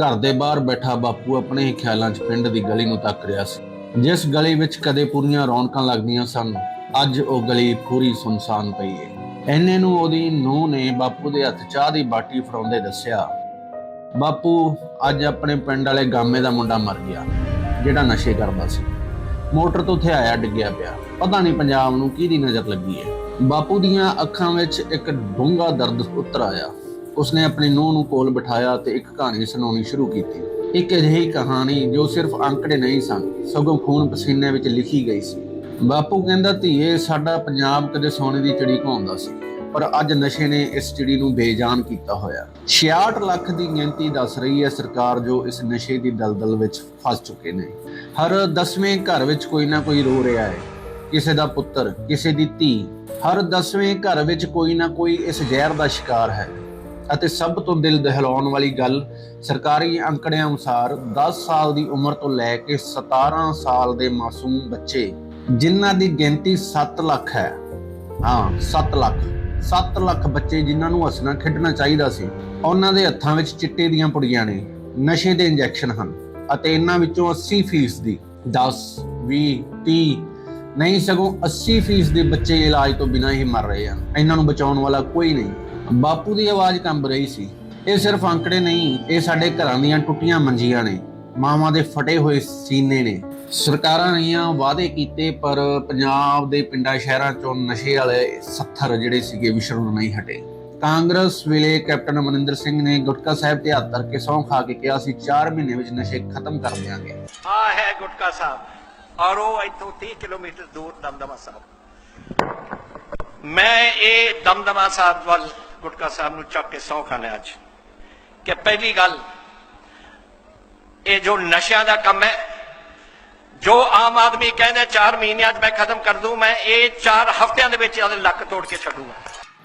ਘਰ ਦੇ ਬਾਹਰ ਬੈਠਾ ਬਾਪੂ ਆਪਣੇ ਹੀ ਖਿਆਲਾਂ 'ਚ ਪਿੰਡ ਦੀ ਗਲੀ ਨੂੰ ਤੱਕ ਰਿਹਾ ਸੀ। ਜਿਸ ਗਲੀ ਵਿੱਚ ਕਦੇ ਪੂਰੀਆਂ ਰੌਣਕਾਂ ਲੱਗਦੀਆਂ ਸਨ, ਅੱਜ ਉਹ ਗਲੀ ਪੂਰੀ ਸੁੰਸਾਨ ਪਈ ਹੈ ਐਨੇ ਨੂੰ ਉਹਦੀ ਨੂੰਹ ਨੇ ਬਾਪੂ ਦੇ ਹੱਥ ਚਾਹ ਦੀ ਬਾਟੀ ਫੜਾਉਂਦੇ ਦੱਸਿਆ, ਬਾਪੂ, ਅੱਜ ਆਪਣੇ ਪਿੰਡ ਵਾਲੇ ਗਾਮੇ ਦਾ ਮੁੰਡਾ ਮਰ ਗਿਆ, ਜਿਹੜਾ ਨਸ਼ੇ ਕਰਦਾ ਸੀ। ਮੋਟਰ ਤੋਂ ਉੱਥੇ ਆਇਆ, ਡਿੱਗਿਆ ਪਿਆ। ਪਤਾ ਨਹੀਂ ਪੰਜਾਬ ਨੂੰ ਕਿਹਦੀ ਨਜ਼ਰ ਲੱਗੀ ਹੈ। ਬਾਪੂ ਦੀਆਂ ਅੱਖਾਂ ਵਿੱਚ ਇੱਕ ਡੂੰਘਾ ਦਰਦ ਉਤਰ ਆਇਆ। ਉਸਨੇ ਆਪਣੀ ਨੂੰਹ ਨੂੰ ਕੋਲ ਬਿਠਾਇਆ ਤੇ ਇੱਕ ਕਹਾਣੀ ਸੁਣਾਉਣੀ ਸ਼ੁਰੂ ਕੀਤੀ। ਇੱਕ ਅਜਿਹੀ ਕਹਾਣੀ ਜੋ ਸਿਰਫ ਅੰਕੜੇ ਨਹੀਂ ਸਨ, ਸਗੋਂ ਖੂਨ ਪਸੀਨੇ ਵਿੱਚ ਲਿਖੀ ਗਈ ਸੀ। ਬਾਪੂ ਕਹਿੰਦਾ, ਧੀਏ, ਸਾਡਾ ਪੰਜਾਬ ਕਦੇ ਸੋਨੇ ਦੀ ਚਿੜੀ ਘਾਉਂਦਾ ਸੀ, ਪਰ ਅੱਜ ਨਸ਼ੇ ਨੇ ਇਸ ਚਿੜੀ ਨੂੰ ਬੇਜਾਨ ਕੀਤਾ ਹੋਇਆ। 66 ਲੱਖ ਦੀ ਗਿਣਤੀ ਦੱਸ ਰਹੀ ਹੈ ਸਰਕਾਰ, ਜੋ ਇਸ ਨਸ਼ੇ ਦੀ ਦਲਦਲ ਵਿੱਚ ਫਸ ਚੁੱਕੇ ਨੇ। ਹਰ 10ਵੇਂ ਘਰ ਵਿੱਚ ਕੋਈ ਨਾ ਕੋਈ ਰੋ ਰਿਹਾ ਹੈ। ਕਿਸੇ ਦਾ ਪੁੱਤਰ, ਕਿਸੇ ਦੀ ਧੀ, ਹਰ 10ਵੇਂ ਘਰ ਵਿੱਚ ਕੋਈ ਨਾ ਕੋਈ ਇਸ ਜ਼ਹਿਰ ਦਾ ਸ਼ਿਕਾਰ ਹੈ। ਅਤੇ ਸਭ ਤੋਂ ਦਿਲ ਦਹਿਲਾਉਣ ਵਾਲੀ ਗੱਲ ਸਰਕਾਰੀ ਅੰਕੜਿਆਂ ਅਨੁਸਾਰ 10 ਸਾਲ ਦੀ ਉਮਰ ਤੋਂ ਲੈ ਕੇ 17 ਸਾਲ ਦੇ ਮਾਸੂਮ ਬੱਚੇ ਜਿਨ੍ਹਾਂ ਦੀ ਗਿਣਤੀ 7 ਲੱਖ ਹੈ। ਹਾਂ 7 ਲੱਖ। 7 ਲੱਖ ਬੱਚੇ ਜਿਨ੍ਹਾਂ ਨੂੰ ਹੱਸਣਾ ਖੇਡਣਾ ਚਾਹੀਦਾ ਸੀ, ਉਹਨਾਂ ਦੇ ਹੱਥਾਂ ਵਿੱਚ ਚਿੱਟੇ ਦੀਆਂ ਪੁੜੀਆਂ ਨੇ, ਨਸ਼ੇ ਦੇ ਇੰਜੈਕਸ਼ਨ ਹਨ ਅਤੇ ਇਹਨਾਂ ਵਿੱਚੋਂ 80% ਦੀ 10 20 30 ਨਹੀਂ ਸਗੋਂ 80% ਦੇ ਬੱਚੇ ਇਲਾਜ ਤੋਂ ਬਿਨਾਂ ਹੀ ਮਰ ਰਹੇ ਹਨ। ਇਹਨਾਂ ਨੂੰ ਬਚਾਉਣ ਵਾਲਾ ਕੋਈ ਨਹੀਂ। ਬਾਪੂ ਦੀ ਆਵਾਜ਼ ਕੰਬ ਰਹੀ ਸੀ। ਇਹ ਸਿਰਫ ਅੰਕੜੇ ਨਹੀਂ, ਇਹ ਸਾਡੇ ਘਰਾਂ ਦੀਆਂ ਟੁੱਟੀਆਂ ਮੰਜੀਆਂ ਨੇ। ਮਾਵਾਂ ਦੇ ਫਟੇ ਹੋਏ ਸੀਨੇ ਨੇ। ਸਰਕਾਰਾਂ ਨੇਆਂ ਵਾਅਦੇ ਕੀਤੇ, ਪਰ ਪੰਜਾਬ ਦੇ ਪਿੰਡਾਂ, ਸ਼ਹਿਰਾਂ ਚੋਂ ਨਸ਼ੇ ਵਾਲੇ 70 ਜਿਹੜੇ ਸੀਗੇ ਵਿਸ਼ਰਣ ਨਹੀਂ ਹਟੇ। ਕਾਂਗਰਸ ਵੇਲੇ ਕੈਪਟਨ ਅਮਰਿੰਦਰ ਸਿੰਘ ਨੇ ਗੁਟਕਾ ਸਾਹਿਬ ਤੇ ਹੱਥ ਧਰ ਕੇ ਸਹੁੰ ਖਾ ਕੇ ਕਿਹਾ ਸੀ 4 ਮਹੀਨੇ ਵਿੱਚ ਨਸ਼ੇ ਖਤਮ ਕਰ ਦਿਆਂਗੇ। ਆ ਹੈ ਗੁਟਕਾ ਸਾਹਿਬ, ਔਰ ਉਹ ਇੱਥੋਂ 30 ਕਿਲੋਮੀਟਰ ਦੂਰ ਦਮਦਮਾ ਸਾਹਿਬ। ਮੈਂ ਇਹ ਦਮਦਮਾ ਸਾਹਿਬ ਵੱਲ ਗੁਟਕਾ ਸਾਹਿਬ ਨੂੰ ਚੱਕ ਕੇ ਸੌਂ ਖਾਣਾ ਅੱਜ, ਕਿ ਪਹਿਲੀ ਗੱਲ, ਇਹ ਜੋ ਨਸ਼ਿਆਂ ਦਾ ਕੰਮ ਹੈ ਜੋ ਆਮ ਆਦਮੀ ਕਹਿੰਦਾ 4 ਮਹੀਨਿਆਂ 'ਚ ਮੈਂ ਖਤਮ ਕਰ ਦੂੰ, ਮੈਂ ਇਹ 4 ਹਫ਼ਤਿਆਂ ਦੇ ਵਿੱਚ ਉਹਦੇ ਲੱਕ ਤੋੜ ਕੇ ਛੱਡੂਗਾ।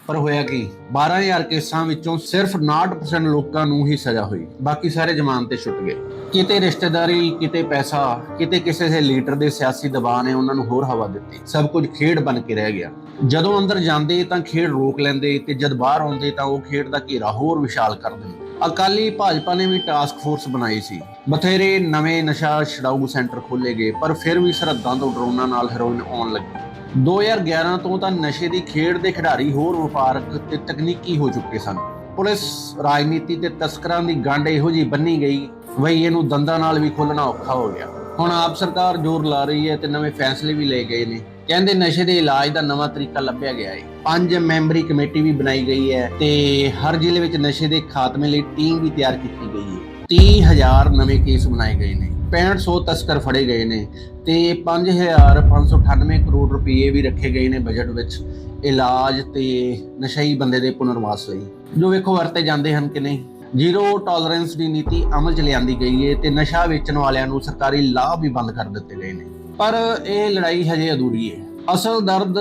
ਪਰ ਹੋਇਆ ਕੀ? 12000 ਕੇਸਾਂ ਵਿੱਚੋਂ ਸਿਰਫ 69% ਲੋਕਾਂ ਨੂੰ ਹੀ ਸਜ਼ਾ ਹੋਈ। ਬਾਕੀ ਸਾਰੇ ਜ਼ਮਾਨਤ ਤੇ ਛੁੱਟ ਗਏ। ਕਿਤੇ ਰਿਸ਼ਤੇਦਾਰੀ, ਕਿਤੇ ਪੈਸਾ, ਕਿਤੇ ਕਿਸੇ ਦੇ ਲੀਡਰ ਦੇ ਸਿਆਸੀ ਦਬਾਅ ਨੇ ਉਹਨਾਂ ਨੂੰ ਹੋਰ ਹਵਾ ਦਿੱਤੀ। ਸਭ ਕੁਝ ਖੇਡ ਬਣ ਕੇ ਰਹਿ ਗਿਆ। ਜਦੋਂ ਅੰਦਰ ਜਾਂਦੇ ਤਾਂ ਖੇਡ ਰੋਕ ਲੈਂਦੇ ਤੇ ਜਦ ਬਾਹਰ ਆਉਂਦੇ ਤਾਂ ਉਹ ਖੇਡ ਦਾ ਘੇਰਾ ਹੋਰ ਵਿਸ਼ਾਲ ਕਰ ਦਿੰਦੇ। ਅਕਾਲੀ ਭਾਜਪਾ ਨੇ ਵੀ ਟਾਸਕ ਫੋਰਸ ਬਣਾਈ ਸੀ। ਬਥੇਰੇ ਨਵੇਂ ਨਸ਼ਾ ਛਡਾਊ ਸੈਂਟਰ ਖੋਲੇ ਗਏ, ਪਰ ਫਿਰ ਵੀ ਸਰਹੱਦਾਂ ਤੋਂ ਡਰੋਨਾਂ ਨਾਲ ਹੈਰੋਇਨ ਆਉਣ ਲੱਗੀ। 2011 ਤੋਂ ਤਾਂ ਨਸ਼ੇ ਦੀ ਖੇਡ ਦੇ ਖਿਡਾਰੀ ਹੋਰ ਵਪਾਰਕ ਤੇ ਤਕਨੀਕੀ ਹੋ ਚੁੱਕੇ ਸਨ। ਪੁਲਿਸ, ਰਾਜਨੀਤੀ ਤੇ ਤਸਕਰਾਂ ਦੀ ਗੰਢ ਇਹੋ ਜੀ ਬੰਨੀ ਗਈ, ਵਈ ਇਹਨੂੰ ਦੰਦਾਂ ਨਾਲ ਵੀ ਖੋਲਣਾ ਔਖਾ ਹੋ ਗਿਆ। ਹੁਣ ਆਪ ਸਰਕਾਰ ਜ਼ੋਰ ਲਾ ਰਹੀ ਹੈ ਤੇ ਨਵੇਂ ਫੈਸਲੇ ਵੀ ਲਏ ਗਏ ਨੇ। ਕਹਿੰਦੇ ਨਸ਼ੇ ਦੇ ਇਲਾਜ ਦਾ ਨਵਾਂ ਤਰੀਕਾ ਲੱਭਿਆ ਗਿਆ ਹੈ। ਪੰਜ ਮੈਂਬਰੀ ਕਮੇਟੀ ਵੀ ਬਣਾਈ ਗਈ ਹੈ ਤੇ ਹਰ ਜ਼ਿਲ੍ਹੇ ਵਿੱਚ ਨਸ਼ੇ ਦੇ ਖਾਤਮੇ ਲਈ ਟੀਮ ਵੀ ਤਿਆਰ ਕੀਤੀ ਗਈ ਹੈ। 30000 ਨਵੇਂ ਕੇਸ ਬਣਾਏ ਗਏ ਨੇ 6500 ਤਸਕਰ ਫੜੇ ਗਏ ਨੇ ਤੇ 5598 ਕਰੋੜ ਰੁਪਏ ਵੀ ਰੱਖੇ ਗਏ ਨੇ ਬਜਟ ਵਿੱਚ ਇਲਾਜ ਤੇ ਨਸ਼ਈ ਬੰਦੇ ਦੇ ਪੁਨਰਵਾਸ ਲਈ। ਜੋ ਵੇਖੋ ਵਰਤੇ ਜਾਂਦੇ ਹਨ ਕਿ ਨਹੀਂ। ਜ਼ੀਰੋ ਟੋਲਰੈਂਸ ਦੀ ਨੀਤੀ ਅਮਲ ਚ ਲਿਆਂਦੀ ਗਈ ਹੈ ਤੇ ਨਸ਼ਾ ਵੇਚਣ ਵਾਲਿਆਂ ਨੂੰ ਸਰਕਾਰੀ ਲਾਭ ਵੀ ਬੰਦ ਕਰ ਦਿੱਤੇ ਗਏ ਨੇ। ਪਰ ਇਹ ਲੜਾਈ ਹਜੇ ਅਧੂਰੀ ਹੈ। ਅਸਲ ਦਰਦ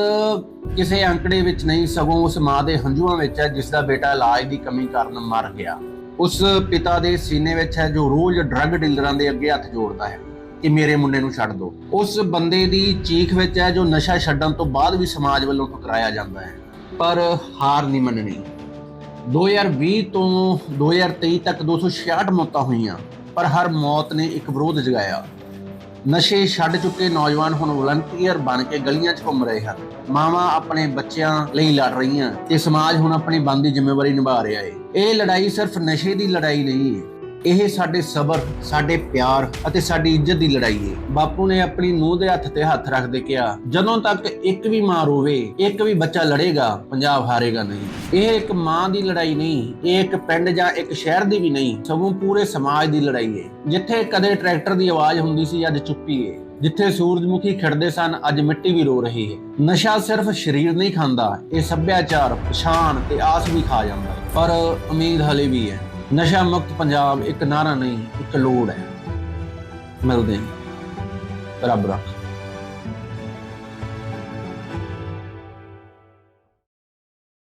ਕਿਸੇ ਅੰਕੜੇ ਵਿੱਚ ਨਹੀਂ, ਸਗੋਂ ਉਸ ਮਾਂ ਦੇ ਹੰਝੂਆਂ ਵਿੱਚ ਹੈ ਜਿਸ ਦਾ ਬੇਟਾ ਇਲਾਜ ਦੀ ਕਮੀ ਕਾਰਨ ਮਰ ਗਿਆ। ਉਸ ਪਿਤਾ ਦੇ ਸੀਨੇ ਵਿੱਚ ਹੈ, ਜੋ ਰੋਜ਼ ਡਰੱਗ ਡੀਲਰਾਂ ਦੇ ਅੱਗੇ ਹੱਥ ਜੋੜਦਾ ਹੈ ਕਿ ਮੇਰੇ ਮੁੰਡੇ ਨੂੰ ਛੱਡ ਦਿਓ ਉਸ ਬੰਦੇ ਦੀ ਚੀਖ ਵਿੱਚ ਹੈ, ਜੋ ਨਸ਼ਾ ਛੱਡਣ ਤੋਂ ਬਾਅਦ ਵੀ ਸਮਾਜ ਵੱਲੋਂ ਠੁਕਰਾਇਆ ਜਾਂਦਾ ਹੈ, ਪਰ ਹਾਰ ਨਹੀਂ ਮੰਨਣੀ। 2020 ਤੋਂ 2023 ਤੱਕ 266 ਮੌਤਾਂ ਹੋਈਆਂ, ਪਰ ਹਰ ਮੌਤ ਨੇ ਇੱਕ ਵਿਰੋਧ ਜਗਾਇਆ। ਨਸ਼ੇ ਛੱਡ ਚੁੱਕੇ ਨੌਜਵਾਨ ਹੁਣ ਵਲੰਟੀਅਰ ਬਣ ਕੇ ਗਲੀਆਂ 'ਚ ਘੁੰਮ ਰਹੇ ਹਨ। ਮਾਵਾਂ ਆਪਣੇ ਬੱਚਿਆਂ ਲਈ ਲੜ ਰਹੀਆਂ ਤੇ ਸਮਾਜ ਹੁਣ ਆਪਣੀ ਬੰਦੀ ਜ਼ਿੰਮੇਵਾਰੀ ਨਿਭਾ ਰਿਹਾ ਹੈ ਇਹ ਲੜਾਈ ਸਿਰਫ ਨਸ਼ੇ ਦੀ ਲੜਾਈ ਨਹੀਂ ਇਹ ਸਾਡੇ ਸਬਰ, ਸਾਡੇ ਪਿਆਰ ਅਤੇ ਸਾਡੀ ਇੱਜ਼ਤ ਦੀ ਲੜਾਈ ਹੈ ਬਾਪੂ ਨੇ ਆਪਣੀ ਨੂੰਹ ਦੇ ਹੱਥ ਤੇ ਹੱਥ ਰੱਖਦੇ ਕਿਹਾ, ਜਦੋਂ ਤੱਕ ਇੱਕ ਵੀ ਮਾਂ ਰੋਵੇ, ਇੱਕ ਵੀ ਬੱਚਾ ਲੜੇਗਾ, ਪੰਜਾਬ ਹਾਰੇਗਾ ਨਹੀਂ। ਇਹ ਇੱਕ ਮਾਂ ਦੀ ਲੜਾਈ ਨਹੀਂ, ਇਹ ਇੱਕ ਪਿੰਡ ਜਾਂ ਇੱਕ ਸ਼ਹਿਰ ਦੀ ਵੀ ਨਹੀਂ, ਸਗੋਂ ਪੂਰੇ ਸਮਾਜ ਦੀ ਲੜਾਈ ਹੈ ਜਿੱਥੇ ਕਦੇ ਟਰੈਕਟਰ ਦੀ ਆਵਾਜ਼ ਹੁੰਦੀ ਸੀ, ਅੱਜ ਚੁੱਪੀ ਹੈ ਜਿੱਥੇ ਸੂਰਜਮੁਖੀ ਖਿੜਦੇ ਸਨ, ਅੱਜ ਮਿੱਟੀ ਵੀ ਰੋ ਰਹੀ ਹੈ ਨਸ਼ਾ ਸਿਰਫ ਸਰੀਰ ਨਹੀਂ ਖਾਂਦਾ, ਇਹ ਸੱਭਿਆਚਾਰ, ਪਛਾਣ ਤੇ ਆਸ ਵੀ ਖਾ ਜਾਂਦਾ ਪਰ ਉਮੀਦ ਹਲੇ ਵੀ ਹੈ ਨਸ਼ਾ ਮੁਕਤ ਪੰਜਾਬ ਇੱਕ ਨਾਰਾ ਨਹੀਂ ਇੱਕ ਲੋੜ ਹੈ। ਮਿਲਦੇ ਹਾਂ। ਰੱਬ ਰੱਖ।